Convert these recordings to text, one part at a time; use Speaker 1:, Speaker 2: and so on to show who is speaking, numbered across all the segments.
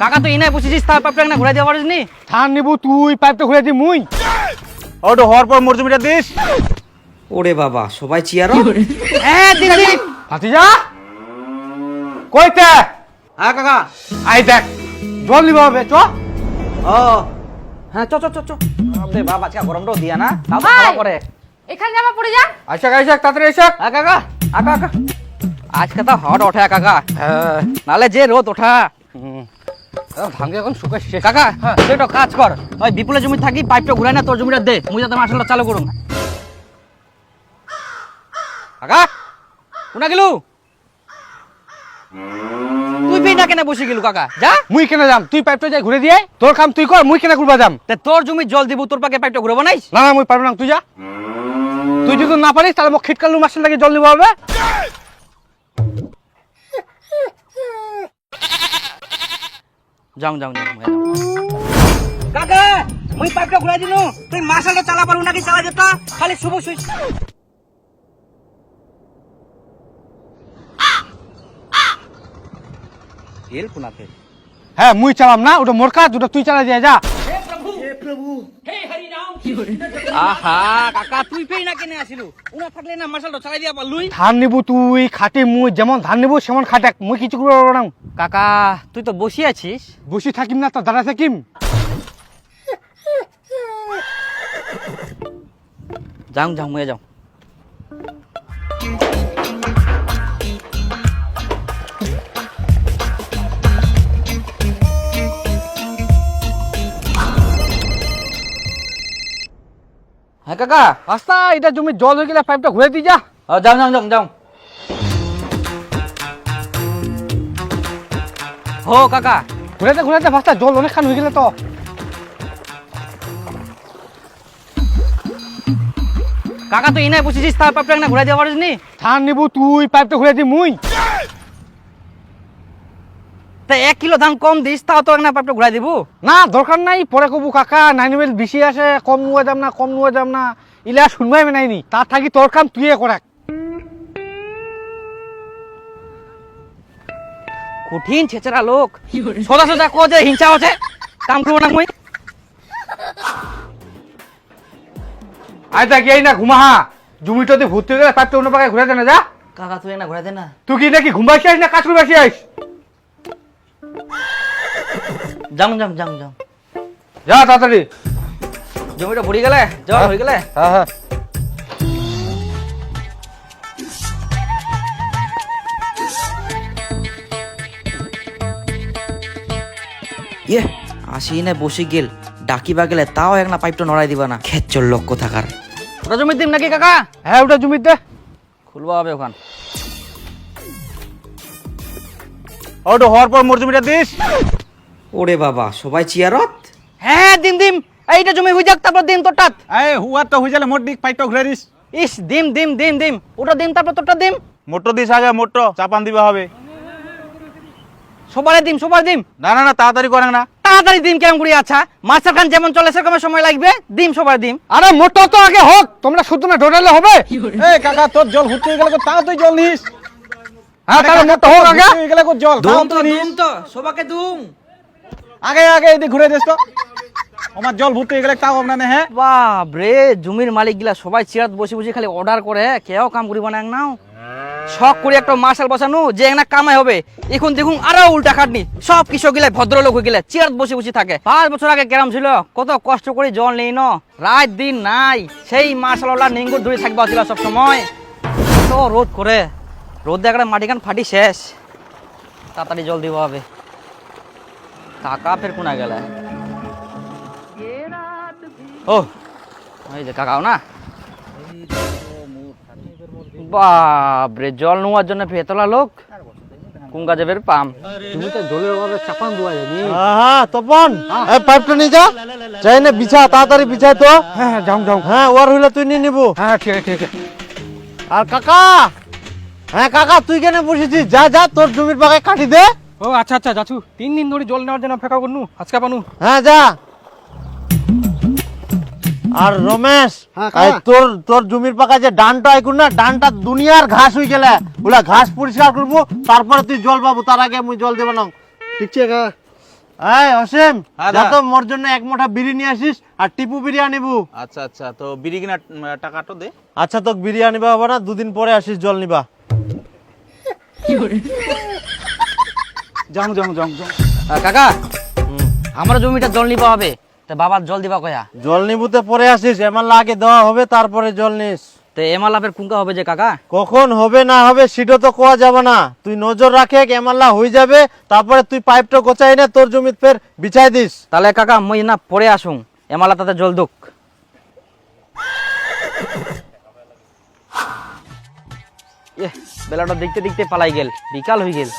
Speaker 1: কাকা তুই এনে বসেছিস তার পাইপটা না ঘুরাই দেওয়া পারিস নি
Speaker 2: ধান নিবু তুই পাইপটা ঘুরে দি মুই।
Speaker 3: ওটা হওয়ার পর মোর জমিটা দিস।
Speaker 1: ওরে বাবা সবাই চিয়ারো হ্যাঁ দিন
Speaker 2: ভাতিজা? কইতে?
Speaker 1: হ্যাঁ কাকা।
Speaker 2: আই দেখ জল নিব হবে চ।
Speaker 1: ও হ্যাঁ চ চ চ চ। আরে বাবা আজকে গরমটাও দিয়া না? তাও তো
Speaker 4: ভাই।
Speaker 1: করে
Speaker 4: এখানে জামা পড়ে যা।
Speaker 2: আইসা আইসা তাড়াতাড়ি আইসা
Speaker 1: হ্যাঁ কাকা আকা আকা আজকে তো হট ওঠে কাকা।
Speaker 2: হ্যাঁ।
Speaker 1: নালে যে রোদ ওঠা।
Speaker 2: ভাঙ্গে এখন শুকাই শেষ।
Speaker 1: কাকা তুই একটা কাজ কর। ওই বিপুলের জমি থাকি পাইপটা ঘুরাই না তোর জমিটা দে। মুই যাতে মার্শালটা চালু করুন কাকা কোনা গেলু? তুই বিনা কেন বসে গেলু কাকা? যা।
Speaker 2: মুই কেন যাম? তুই পাইপটা যাই ঘুরে দিয়ে তোর কাম তুই কর মুই কেন ঘুরবা যাম?
Speaker 1: তে তোর জমি জল দিব তোর পাকে পাইপটা ঘুরবো নাইস?
Speaker 2: না না মুই পারব না তুই যা। তুই যদি না পারিস তাহলে মোক খিটকালু মাসের লাগে জল নিব হবে।
Speaker 1: যাও যাও যাও কাকা মুই পাইপটা ঘুরাই দিনু। তুই মার্শালটা চালা পারু নাকি চালা যেত? খালি শুভ সুইচ হেল কোনাতে? ফেল
Speaker 2: হ্যাঁ মুই চালাম না ওটা মোর কাজ ওটা তুই চালা দিয়ে যা।
Speaker 1: আহা কাকা তুই পেই না কেনে আসিলু? উনা থাকলে না মার্শালটা চালাই দিয়া পারলুই।
Speaker 2: ধান নিবু তুই খাটি মুই যেমন ধান নিবু সেমন খাটাক মুই কিছু করব না।
Speaker 1: কাকা তুই তো বসি আছিস?
Speaker 2: বসে থাকিম না তো দাঁড়া থাকিম।
Speaker 1: যাও যাও মুয়ে যাও। হ্যাঁ কাকা?
Speaker 2: রাস্তা এটা জমি জল হয়ে গেলে পাইপটা ঘুরে দিয়ে যা।
Speaker 1: ও যাও যাও যাও যাও। হো কাকা
Speaker 2: ঘুরাতে ঘুরাতে রাস্তা জল অনেকখান হয়ে গেলে তো।
Speaker 1: কাকা তুই এনে বসেছিস তার পাইপটা না ঘুরাই দেওয়া পারিস নি
Speaker 2: ধান নিবু তুই পাইপটা ঘুরে দি মুই।
Speaker 1: তা এক কিলো ধান কম দিস তাও তো না পাইপটা ঘুরাই দিব?
Speaker 2: না দরকার নাই পরে কবু কাকা নাইন বেল বেশি আসে কম নুয়া যাম না কম নুয়া যাম না। ইলা শুনবাই নাইনি তার থাকি তোর কাম তুই করাক।
Speaker 1: কঠিন ছেচরা লোক। সোজা সোজা কো যে হিংসা আছে কাম করব না মুই।
Speaker 2: আয় তা গিয়ে না ঘুমাহা জমিটাতে ভর্তি হয়ে গেলে অন্য পাকায় ঘুরে দে না যা।
Speaker 1: কাকা তুই না ঘুরাই দে না।
Speaker 2: তুই কি নাকি ঘুমাইছি আইস না কাজ করবে আসি আইস?
Speaker 1: যাও যাও যাও যাও।
Speaker 2: যা তাড়াতাড়ি।
Speaker 1: জমিটা ভরি গেলে? জল হয়ে। গেলে?
Speaker 2: হ্যাঁ হ্যাঁ।
Speaker 1: ইয়ে আসি না বসে গেল। ডাকিবা গেলে তাও এক না পাইপটা নড়াই দিবা না। খেচ্চর লক্ষ্য থাকার ওটা জমির দিম নাকি কাকা?
Speaker 2: হ্যাঁ ওটা জমির দে।
Speaker 1: খুলবা হবে ওখান।
Speaker 3: ওটা হওয়ার পর মোর জমিটা দিস।
Speaker 1: ওরে বাবা সবাই চিয়ারত? হ্যাঁ দিম দিম। এইটা জমি হয়ে যাক তারপর দিম তোরটা
Speaker 3: এই হুয়া তো হয়ে গেলে মোট দিক পাইপটা ঘুরে
Speaker 1: ইস দিম দিম দিম দিম। ওটা দিম তারপর তোরটা দিম।
Speaker 3: মোটর দিস আগে মোটর। চাপান দিবা হবে।
Speaker 1: সবারে দিম সবার দিম।
Speaker 3: না না না তাড়াতাড়ি করেন না।
Speaker 1: তাড়াতাড়ি দিম কেমন করি আচ্ছা। মাস্টার খান যেমন চলে সেরকম সময় লাগবে। দিম সবার দিম।
Speaker 2: আরে মোটর তো আগে হোক। তোমরা শুধু না ডোটালে হবে।
Speaker 3: এই কাকা তোর জল ঘুরতে গেলে তো তাও তুই জল নিস।
Speaker 2: হ্যাঁ তাহলে মোটর হোক আগে।
Speaker 3: গেলে জল তাও তুই নিস
Speaker 1: তো সবাকে দুম
Speaker 3: আগে আগে এদিকে ঘুরে দিস তো। আমার জল ভর্তি গেলে তাও আপনার হ্যাঁ?
Speaker 1: বাপ রে, জমির মালিক গিলা সবাই চেয়ার বসে বসে খালি অর্ডার করে কেউ কাম করিব না নাও। শখ করে একটা মার্শাল বসানো, যে একটা কামাই হবে। এখন দেখুন আরও উল্টা খাটনি। সব কৃষক গিলা ভদ্রলোক হয়ে গেলে চেয়ার বসে বসে থাকে। পাঁচ বছর আগে কেরাম ছিল, কত কষ্ট করে জল নেই, ন? রাত দিন নাই। সেই মার্শাল ওলা নিঙ্গুর ধরে থাকবা ছিল সব সময়। তো রোদ করে। রোদ দেখা মাটি কান ফাটি শেষ। তাড়াতাড়ি জল দিব হবে। কাকা ফের কোনা গেলে? ও এই যে কাকাও না? বাপরে জল নেওয়ার জন্য ফেতলা লোক? কুঙ্গা যাবের পাম?
Speaker 2: তুমি তো জলের অভাবে চাপান দেওয়া যায়নি।
Speaker 5: হ্যাঁ তপন এই পাইপটা নিয়ে যা। চাই না বিছা তাড়াতাড়ি বিছাই তো।
Speaker 2: হ্যাঁ হ্যাঁ যাও যাও।
Speaker 5: হ্যাঁ ওর হইলে তুই নিয়ে নিবো।
Speaker 2: হ্যাঁ ঠিক আছে ঠিক আছে।
Speaker 5: আর কাকা হ্যাঁ কাকা তুই কেন বসেছিস? যা যা তোর জমির বাগায় কাটি দে।
Speaker 2: ও আচ্ছা আচ্ছা যাচ্ছু। তিন দিন ধরে জল নেওয়ার জন্য অপেক্ষা করনু। আজকে পানু।
Speaker 5: হ্যাঁ যা। আর রমেশ
Speaker 2: হ্যাঁ,
Speaker 5: এই তোর তোর জমির পাকা যে ডানটা আইকুন না ডানটা দুনিয়ার ঘাস হয়ে গেলে ওলা ঘাস পরিষ্কার করব তারপরে তুই জল পাবো তার আগে মুই জল দেব না ঠিক আছে কাকা এই অসীম
Speaker 3: হ্যাঁ,
Speaker 5: যা তো মোর জন্য এক মোটা বিড়ি নিয়ে আসিস আর টিপু বিড়ি আনিবু
Speaker 3: আচ্ছা আচ্ছা তো বিড়ি কিনা টাকাটা দে।
Speaker 5: আচ্ছা তোকে বিড়ি আনিবা হবে না দুদিন পরে আসিস জল নিবা।
Speaker 3: যাও যাও যাও যাও
Speaker 1: আহ, কাকা আমার জমিটা জল নিবা হবে। তা বাবার জল দিবা কয়া?
Speaker 5: জল নিবুতে পরে আসিস এমাল্লা আগে দেওয়া হবে তারপরে জল নিস।
Speaker 1: তো এমালাপের কুঙ্কা হবে যে কাকা?
Speaker 5: কখন হবে না হবে সেটা তো কোয়া যাবে না। তুই নজর রাখে এমাল্লা হয়ে যাবে তারপরে তুই পাইপটা গোছাই না তোর জমিত ফের বিছাই দিস।
Speaker 1: তাহলে কাকা মই না পরে আসুন এমালা তাতে জল দুক। বেলাটা দেখতে দেখতে পালাই গেল বিকাল হয়ে গেল।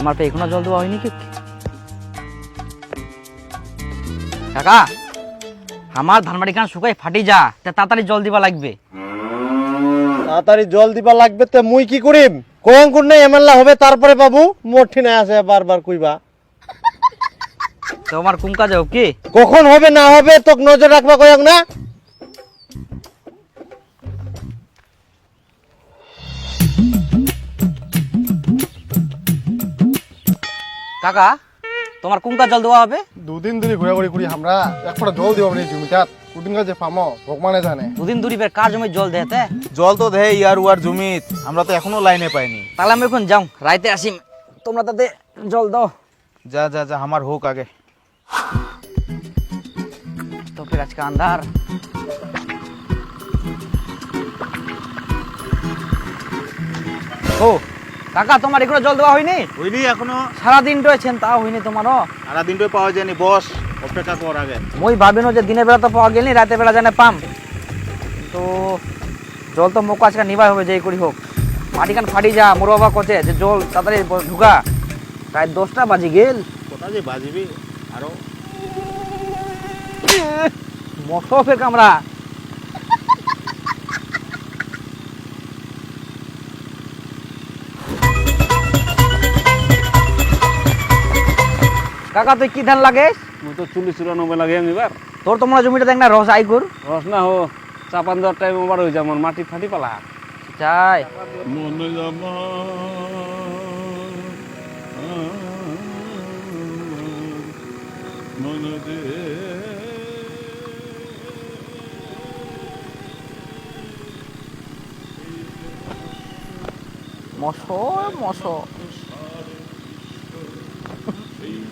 Speaker 1: এমার পে এখনও জল দেওয়া হয়নি কি? কাকা আমার ধানবাড়ি খান শুকাই ফাটি যা তা তাড়াতাড়ি জল দিবা লাগবে।
Speaker 5: তাড়াতাড়ি জল দিবা লাগবে তে মুই কি করিম? কোন নাই এমাল্লা হবে তারপরে বাবু মোর ঠিনায় আছে বারবার কইবা।
Speaker 1: তো আমার কুঙ্কা যাও কি?
Speaker 5: কখন হবে না হবে তোক নজর রাখবা কয়ং না?
Speaker 1: কাকা তোমার কুঙ্কা জল দেওয়া হবে?
Speaker 4: দুদিন ধরে ঘোরাঘুরি করি আমরা। এক ফোঁটা জল দিব মানে জমিটাত কুদিন যে পামো ভগবানে জানে।
Speaker 1: দুদিন দূরি বের কার জমি জল দেতে
Speaker 3: জল তো দে ইয়ার উয়ার জমিত। আমরা তো এখনও লাইনে পাইনি।
Speaker 1: তাহলে আমি এখন যাও রাইতে আসিম তোমরা তাতে জল দাও।
Speaker 3: যা যা যা আমার হোক আগে।
Speaker 1: তো ফির আজকে আন্ধার। ও কাকা তোমার এগুলো জল দেওয়া হয়নি?
Speaker 3: বুঝলি এখনও।
Speaker 1: সারাদিন রয়েছেন তা হয়নি তোমারও?
Speaker 3: সারা দিনটা পাওয়া যায়নি বস। অপেক্ষা কর আগে।
Speaker 1: মই ভাবিনো যে দিনের বেলা তো পাওয়া গেলি রাতের বেলা জানে পাম। তো জল তো মুখ আজকে নিবাই হবে যেই করি হোক। মাটি কান ফাটি যা মোর বাবা কচে যে জল তাড়াতাড়ি ঢুকা। প্রায় দশটা বাজি গেল।
Speaker 3: কোথা যে বাজিবি? আরও।
Speaker 1: মশো ফের কামরা কাকা তুই কি ধান লাগে
Speaker 6: মুই তো চল্লিশ চুরানব্বই লাগে আমি এবার।
Speaker 1: তোর তো মনে জমিটা দেখ না রস আইকুর।
Speaker 6: রস না হো চাপান দেওয়ার টাইম ওভার হয়ে যায় মাটি ফাটি পালা।
Speaker 1: চাই। মনে মনে দে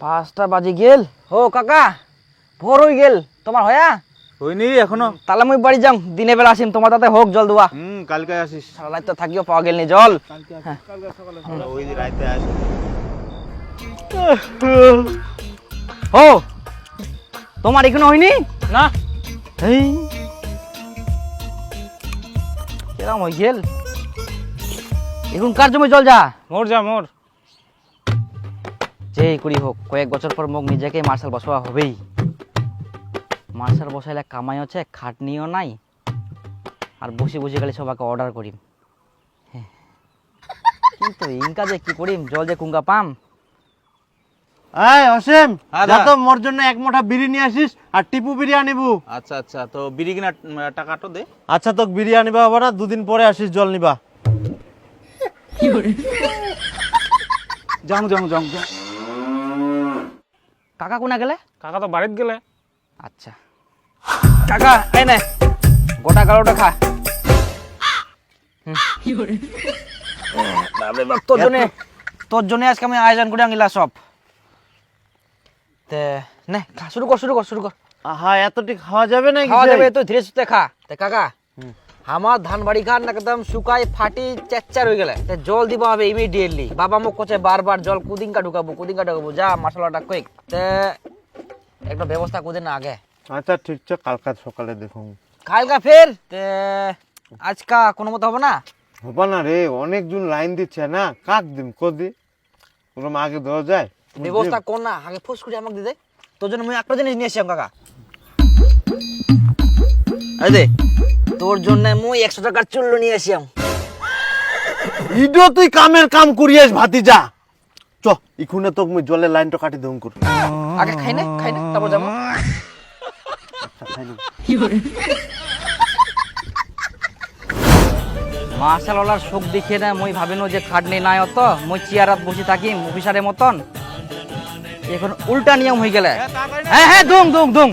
Speaker 1: পাঁচটা বাজে গেল। ও কাকা ভোর হয়ে গেল। তোমার হয়া?
Speaker 3: হয়নি এখনও।
Speaker 1: তাহলে মুই বাড়ি যাম। দিনে বেলা আসিম। তোমার তাতে হোক জল দেওয়া
Speaker 3: হুম কালকে আসিস।
Speaker 1: সারা রাত তো থাকিও পাওয়া গেল নি জল।
Speaker 3: আমরা ওই যে রাইতে আসি
Speaker 1: ও তোমার এখনও হয়নি?
Speaker 6: না।
Speaker 1: এই কিরম হয়ে গেল। এখন কার জমি জল যা?
Speaker 6: মোর যা মোর।
Speaker 1: যেই করি হোক কয়েক বছর পর মোক নিজেকে মার্শাল বসাওয়া হবেই। মার্শাল বসাইলে কামাই হচ্ছে খাটনিও নাই আর বসে বসে গেলে সবাইকে অর্ডার করিম। কিন্তু ইনকা যে কি করিম জল যে কুঙ্গা পাম।
Speaker 5: এই অসীম
Speaker 3: হ্যাঁ,
Speaker 5: যা তো মোর জন্য এক মোটা বিড়ি নিয়ে আসিস আর টিপু বিড়ি আনিবু
Speaker 3: আচ্ছা আচ্ছা তো বিড়ি কিনা টাকাটা দে।
Speaker 5: আচ্ছা তোকে বিড়ি আনিবা হবে না দুদিন পরে আসিস জল নিবা।
Speaker 3: যাও যাও যাও যাও।
Speaker 1: কাকা কোনা গেলে?
Speaker 6: কাকা তো বাড়িত গেলে।
Speaker 1: আচ্ছা। কাকা এই নে গোটা গালোটা খা। তোর জন্য। তোর জন্য আজকে আমি আয়োজন করে আনিলা সব। তে নে খা শুরু কর শুরু কর শুরু কর।
Speaker 5: আহা এতটি খাওয়া যাবে না
Speaker 1: খাওয়া যাবে তো ধীরে সুস্থে খা। তে কাকা। আমার ধান বাড়ি খান একদম শুকাই ফাটি চেচ্চার হয়ে গেলে। জল দিব হবে ইমিডিয়েটলি বাবা মুখ কোচে বারবার জল কুদিনকা ঢুকাবো কুদিনকা ঢুকাবো যা মশলাটা কুইক তে একটা ব্যবস্থা কুদিন না আগে।
Speaker 5: আচ্ছা ঠিক আছে কালকা সকালে দেখুন।
Speaker 1: কালকা ফের? তে আজকা কোনো মতো হবে না?
Speaker 5: হবা না রে অনেকজন লাইন দিচ্ছে না কাক দিম কদি ওরকম আগে দেওয়া যায়?
Speaker 1: ব্যবস্থা কর না আগে ফোস করে আমাকে দিয়ে দে। তোর জন্য আমি একটা জিনিস নিয়ে আসছিলাম কাকা। দে। তোর জন্য মুই একশো টাকার চুল্লু নিয়ে আসিয়াম
Speaker 5: ইডো তুই কামের কাম করিয়েস ভাতিজা। চ ইখুনে তোকে মুই জলের লাইনটা কাটি দেউম কর।
Speaker 1: আগে খাই না খাই না তারপর যাব। মার্শালওয়ালার শোক দেখিয়ে না মুই ভাবিনো যে খাটনি নাই অত মুই চেয়ারাত বসে থাকি অফিসারের মতন। এখন উল্টা নিয়ম হয়ে গেলে। হ্যাঁ হ্যাঁ দুং দুং দুং